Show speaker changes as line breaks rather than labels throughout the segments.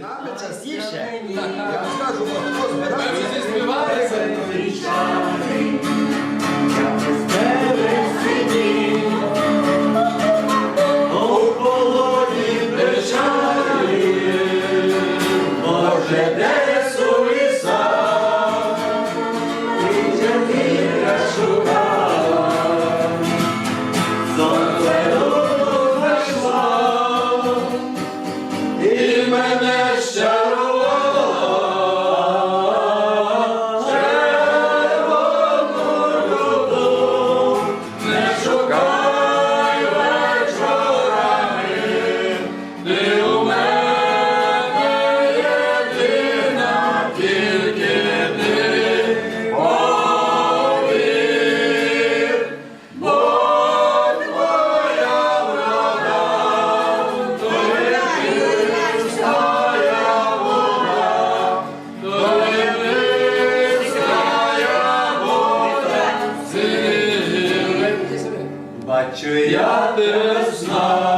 нами частіше. Я скажу, хто збирається.
Бачу я тебе знав,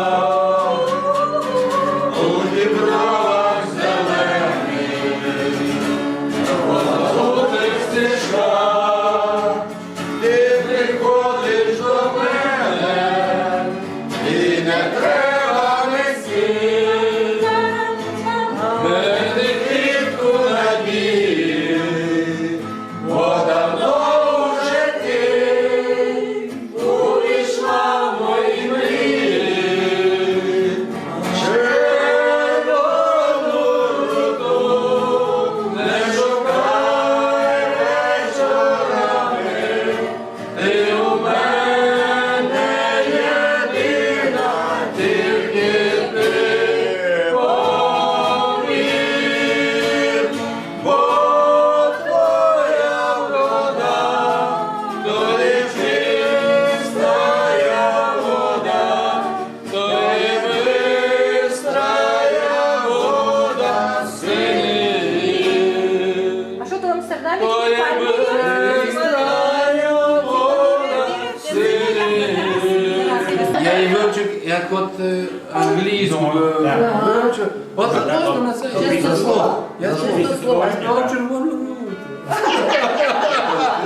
як от е, англійську. Е, от просто на це
чисте слово.
Я
чисте слово,
я сказав червону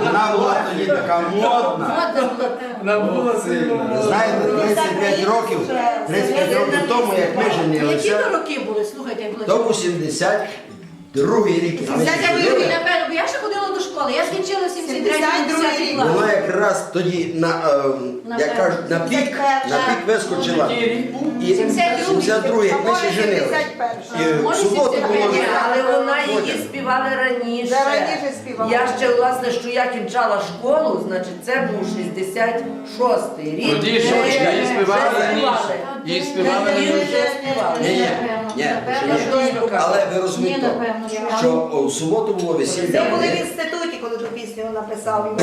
вона була тоді така модна.
Вона була.
Знаєте, ну, 35 років, 35 років тому, як ми женилися, Які
то роки були, слухайте, як
то в Другий рік.
а ви Дядя ще я ще ходила до школи, я
закінчила
73-й
Вона якраз тоді на, е, На як пер- на пік, на пік вискочила. І 72 ми ще женилися. І в
Може,
суботу було
Але вона її співала раніше.
Раніше співала.
Я ще, власне, що я кінчала школу, значить, це був 66-й рік.
Тоді Е,
вже
раніше.
співали.
Її співала раніше.
співали.
Ні, ні, ні. Але ви
Ні,
розумієте,
напевно, що.
що в суботу було
Це були в інституті, коли ту пісню написав.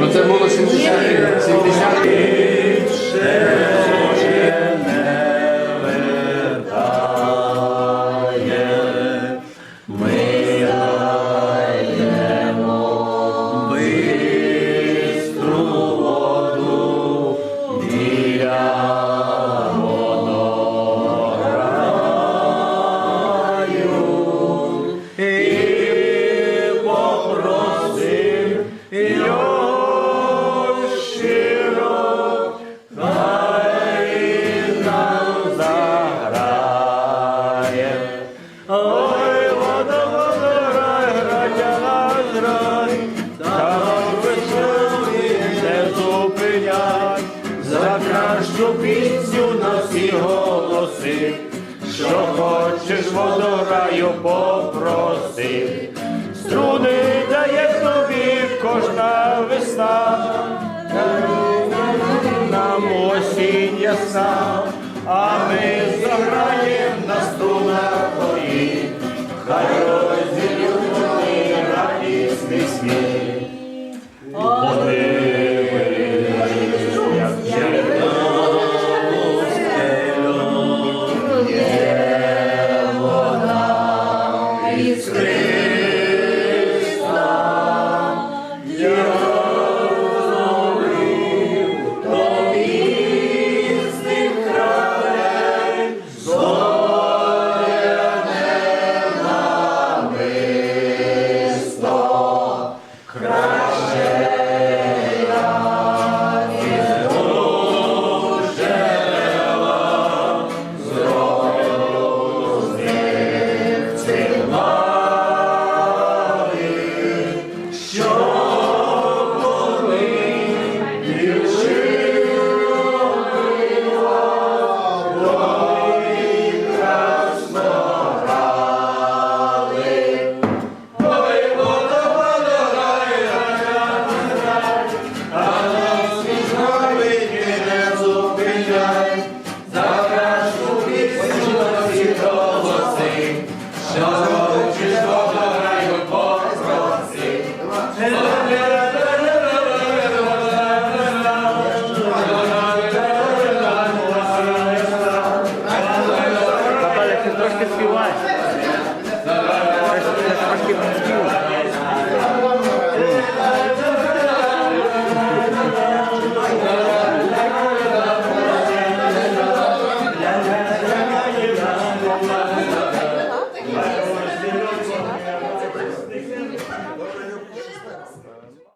Ну це було 70 70
кращу пісню на всі голоси, що хочеш водораю попроси, струни дає тобі кожна весна, нам осінь ясна, а ми заграєм вода